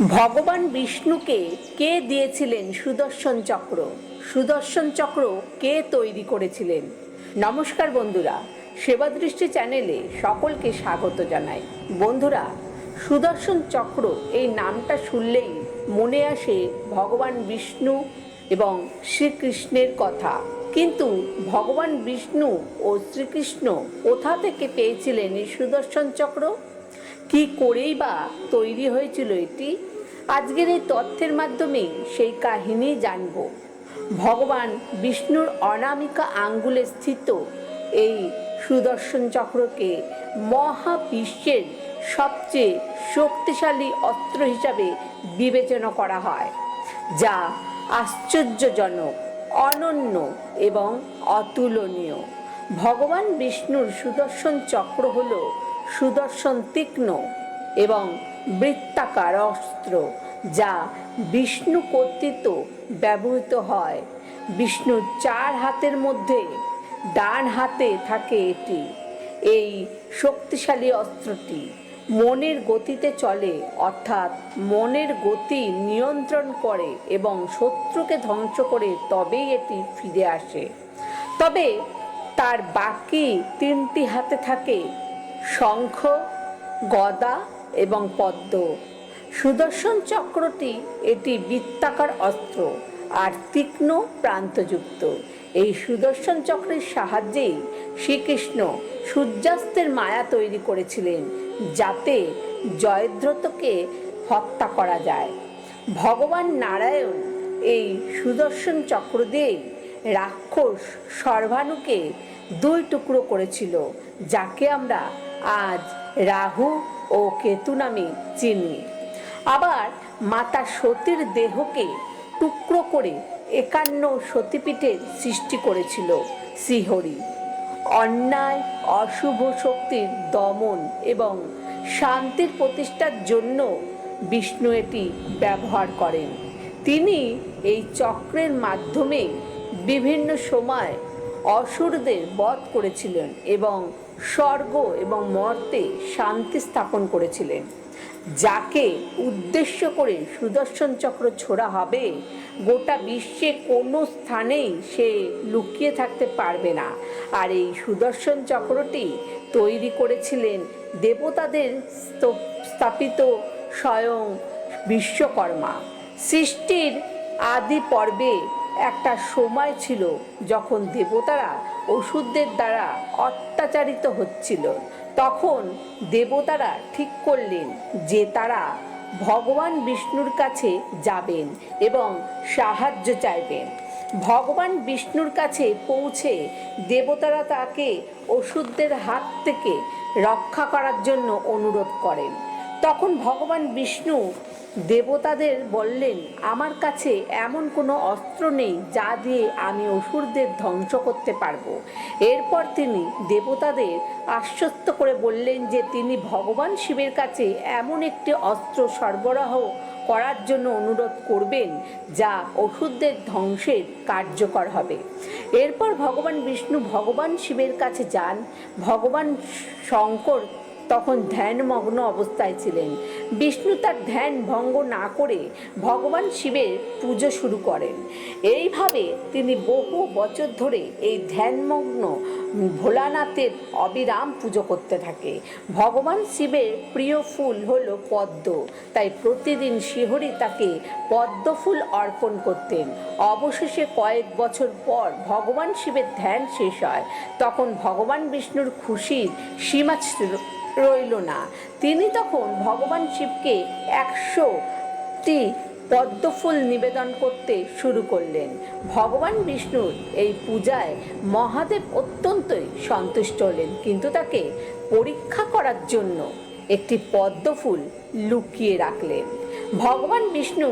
ভগবান বিষ্ণুকে কে দিয়েছিলেন সুদর্শন চক্র? সুদর্শন চক্র কে তৈরি করেছিলেন? নমস্কার বন্ধুরা সেবা দৃষ্টি চ্যানেলে সকলকে স্বাগত জানাই। বন্ধুরা, সুদর্শন চক্র এই নামটা শুনলেই মনে আসে ভগবান বিষ্ণু এবং শ্রীকৃষ্ণের কথা। কিন্তু ভগবান বিষ্ণু ও শ্রীকৃষ্ণ কোথা থেকে পেয়েছিলেন এই সুদর্শন চক্র? কি করেই বা তৈরি হয়েছিল এটি, আজকের এই তথ্যের মাধ্যমে সেই কাহিনী জানব। ভগবান বিষ্ণুর অনামিকা আঙ্গুলে স্থিত এই সুদর্শন চক্রকে মহাবিশ্বের সবচেয়ে শক্তিশালী অস্ত্র হিসাবে বিবেচনা করা হয়, যা আশ্চর্যজনক, অনন্য এবং অতুলনীয়। ভগবান বিষ্ণুর সুদর্শন চক্র হল সুদর্শন তীক্ষ্ণ এবং বৃত্তাকার অস্ত্র, যা বিষ্ণু কর্তৃত্ব ব্যবহৃত হয়। বিষ্ণুর চার হাতের মধ্যে ডান হাতে থাকে এটি। এই শক্তিশালী অস্ত্রটি মনের গতিতে চলে, অর্থাৎ মনের গতি নিয়ন্ত্রণ করে এবং শত্রুকে ধ্বংস করে তবেই এটি ফিরে আসে। তবে তার বাকি তিনটি হাতে থাকে শঙ্খ, গদা এবং পদ্ম। সুদর্শন চক্রটি এটি বৃত্তাকার অস্ত্র আর তীক্ষ্ণ প্রান্তযুক্ত। এই সুদর্শন চক্রের সাহায্যেই শ্রীকৃষ্ণ সূর্যাস্তের মায়া তৈরি করেছিলেন, যাতে জয়দ্রতকে হত্যা করা যায়। ভগবান নারায়ণ এই সুদর্শন চক্র দিয়েই রাক্ষস সর্বাণুকে দুই টুকরো করেছিল, যাকে আমরা আজ রাহু ও কেতু নামে চিনি। আবার মাতা সতীর দেহকে টুকরো করে একান্ন সতীপীঠের সৃষ্টি করেছিল শ্রীহরি। অন্যায়, অশুভ শক্তির দমন এবং শান্তির প্রতিষ্ঠার জন্য বিষ্ণু এটি ব্যবহার করেন। তিনি এই চক্রের মাধ্যমে বিভিন্ন সময় অসুরদের বধ করেছিলেন এবং স্বর্গ এবং মর্তে শান্তি স্থাপন করেছিলেন। যাকে উদ্দেশ্য করে সুদর্শন চক্র ছোড়া হবে, গোটা বিশ্বে কোনো স্থানেই সে লুকিয়ে থাকতে পারবে না। আর এই সুদর্শন চক্রটি তৈরি করেছিলেন দেবতাদের স্থ- স্থাপিত স্বয়ং বিশ্বকর্মা। সৃষ্টির আদি পর্বে একটা সময় ছিল যখন দেবতারা ওষুধদের দ্বারা অত্যাচারিত হচ্ছিল। তখন দেবতারা ঠিক করলেন যে তারা ভগবান বিষ্ণুর কাছে যাবেন এবং সাহায্য চাইবেন। ভগবান বিষ্ণুর কাছে পৌঁছে দেবতারা তাকে ওষুধদের হাত থেকে রক্ষা করার জন্য অনুরোধ করেন। তখন ভগবান বিষ্ণু দেবতাদের বললেন, আমার কাছে এমন কোনো অস্ত্র নেই যা দিয়ে আমি অসুরদের ধ্বংস করতে পারব। এরপর তিনি দেবতাদের আশ্বস্ত করে বললেন যে তিনি ভগবান শিবের কাছে এমন একটি অস্ত্র সরবরাহ করার জন্য অনুরোধ করবেন যা ওষুধদের ধ্বংসের কার্যকর হবে। এরপর ভগবান বিষ্ণু ভগবান শিবের কাছে যান। ভগবান শঙ্কর তখন ধ্যানমগ্ন অবস্থায় ছিলেন। বিষ্ণু তার ধ্যান ভঙ্গ না করে ভগবান শিবের পুজো শুরু করেন। এইভাবে তিনি বহু বছর ধরে এই ধ্যানমগ্ন ভোলানাথের অবিরাম পুজো করতে থাকে। ভগবান শিবের প্রিয় ফুল হলো পদ্ম। তাই প্রতিদিন শিহরি তাকে পদ্ম ফুল অর্পণ করতেন। অবশেষে কয়েক বছর পর ভগবান শিবের ধ্যান শেষ হয়। তখন ভগবান বিষ্ণুর খুশির সীমা রইল না। তিনি তখন ভগবান শিবকে একশোটি পদ্মফুল নিবেদন করতে শুরু করলেন। ভগবান বিষ্ণুর এই পূজায় মহাদেব অত্যন্তই সন্তুষ্ট হলেন, কিন্তু তাকে পরীক্ষা করার জন্য একটি পদ্মফুল লুকিয়ে রাখলেন। ভগবান বিষ্ণু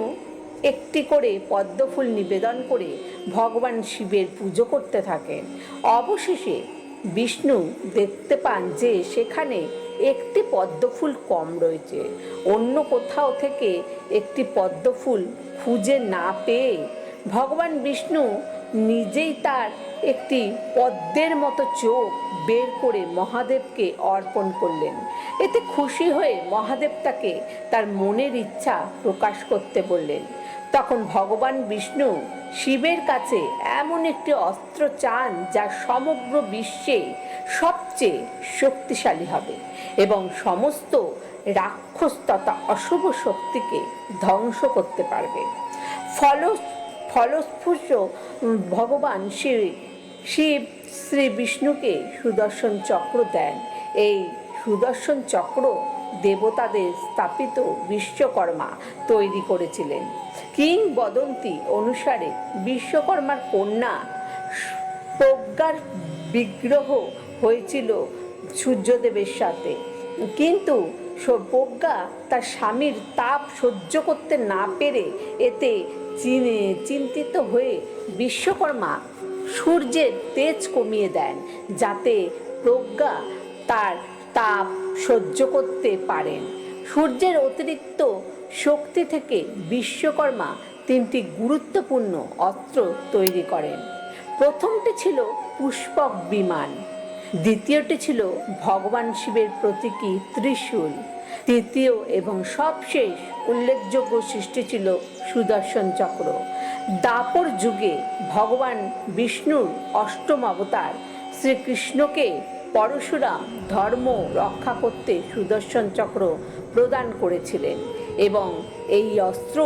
একটি করে পদ্মফুল নিবেদন করে ভগবান শিবের পুজো করতে থাকেন। অবশেষে বিষ্ণু দেখতে পান যে সেখানে একটি পদ্মফুল কম রয়েছে। অন্য কোথাও থেকে একটি পদ্মফুল খুঁজে না পেয়ে ভগবান বিষ্ণু নিজেই তার একটি পদ্মের মতো চোখ বের করে মহাদেবকে অর্পণ করলেন। এতে খুশি হয়ে মহাদেব তাকে তার মনের ইচ্ছা প্রকাশ করতে বললেন। তখন ভগবান বিষ্ণু শিবের কাছে এমন একটি অস্ত্র চান যা সমগ্র বিশ্বে সবচেয়ে শক্তিশালী হবে এবং সমস্ত রাক্ষস তথা অশুভ শক্তিকে ধ্বংস করতে পারবে। ফল ফলস্ফূর্ষ ভগবান শিব শিব শ্রী বিষ্ণুকে সুদর্শন চক্র দেন। এই সুদর্শন চক্র দেবতাদের স্থাপিত বিশ্বকর্মা তৈরি করেছিলেন। কিংবদন্তি অনুসারে বিশ্বকর্মার কন্যা প্রজ্ঞার বিগ্রহ হয়েছিল সূর্যদেবের সাথে। কিন্তু প্রজ্ঞা তার স্বামীর তাপ সহ্য করতে না পেরে এতে চিনে- চিন্তিত হয়ে বিশ্বকর্মা সূর্যের তেজ কমিয়ে দেন, যাতে প্রজ্ঞা তার তাপ সহ্য করতে পারেন। সূর্যের অতিরিক্ত শক্তি থেকে বিশ্বকর্মা তিনটি গুরুত্বপূর্ণ অস্ত্র তৈরি করেন। প্রথমটি ছিল পুষ্পক বিমান। দ্বিতীয়টি ছিল ভগবান শিবের প্রতীকী ত্রিশূল। তৃতীয় এবং সবশেষ উল্লেখযোগ্য সৃষ্টি ছিল সুদর্শন চক্র। দাপর যুগে ভগবান বিষ্ণুর অষ্টম অবতার শ্রীকৃষ্ণকে পরশুরাম ধর্ম রক্ষা করতে সুদর্শন চক্র প্রদান করেছিলেন এবং এই অস্ত্র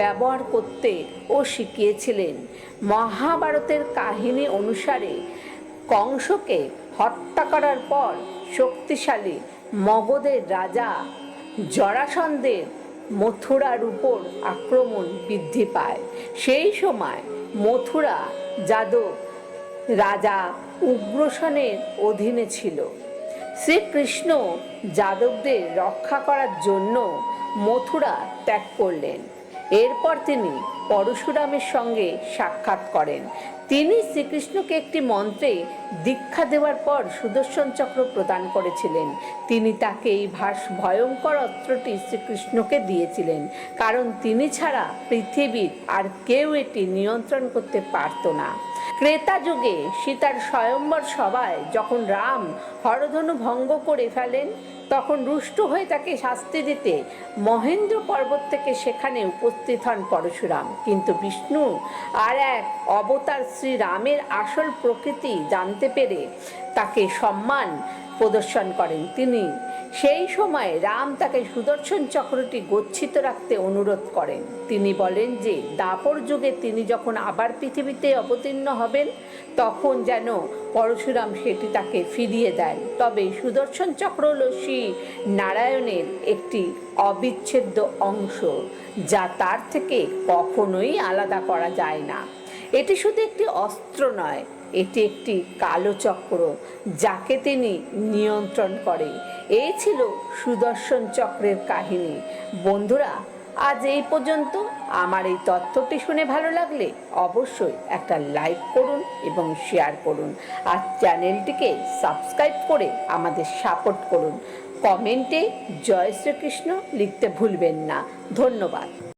ব্যবহার করতে ও শিখিয়েছিলেন। মহাভারতের কাহিনী অনুসারে কংসকে হত্যা করার পর শক্তিশালী মগধের রাজা জরাসন্ধের মথুরার উপর আক্রমণ বৃদ্ধি পায়। সেই সময় মথুরা যাদব রাজা উগ্রসেনের অধীনে ছিল। শ্রীকৃষ্ণ যাদবদের রক্ষা করার জন্য মথুরা ত্যাগ করলেন। এরপর তিনি পরশুরামের সঙ্গে সাক্ষাৎ করেন। তিনি শ্রীকৃষ্ণকে একটি মন্ত্রে দীক্ষা দেওয়ার পর সুদর্শন চক্র প্রদান করেছিলেন। তিনি তাকে এই ভাস ভয়ঙ্কর অস্ত্রটি শ্রীকৃষ্ণকে দিয়েছিলেন। কারণ তিনি ছাড়া পৃথিবীর আর কেউ এটি নিয়ন্ত্রণ করতে পারত না। ক্রেতা যুগে সীতার স্বয়ম্বর সভায় যখন রাম হরধনু ভঙ্গ করে ফেলেন তখন রুষ্ট হয়ে তাকে শাস্তি দিতে মহেন্দ্র পর্বত থেকে সেখানে উপস্থিত হন পরশুরাম। কিন্তু বিষ্ণু আর এক অবতার শ্রীরামের আসল প্রকৃতি জানতে পেরে তাকে সম্মান প্রদর্শন করেন তিনি। সেই সময় রাম তাকে সুদর্শন চক্রটি গচ্ছিত রাখতে অনুরোধ করেন। তিনি বলেন যে, দাপর যুগে তিনি যখন আবার পৃথিবীতে অবতীর্ণ হবেন, তখন যেন পরশুরাম সেটি তাকে ফিরিয়ে দেন। তবে সুদর্শন চক্র শ্রী নারায়ণের একটি অবিচ্ছেদ্য অংশ, যা তার থেকে কখনোই আলাদা করা যায় না। এটি শুধু একটি অস্ত্র নয়, এটি একটি কালো চক্র, যাকে তিনি নিয়ন্ত্রণ করে। এই ছিল সুদর্শন চক্রের কাহিনী। বন্ধুরা, আজ এই পর্যন্ত। আমার এই তথ্যটি শুনে ভালো লাগলে অবশ্যই একটা লাইক করুন এবং শেয়ার করুন। আর চ্যানেলটিকে সাবস্ক্রাইব করে আমাদের সাপোর্ট করুন। কমেন্টে জয় শ্রীকৃষ্ণ লিখতে ভুলবেন না। ধন্যবাদ।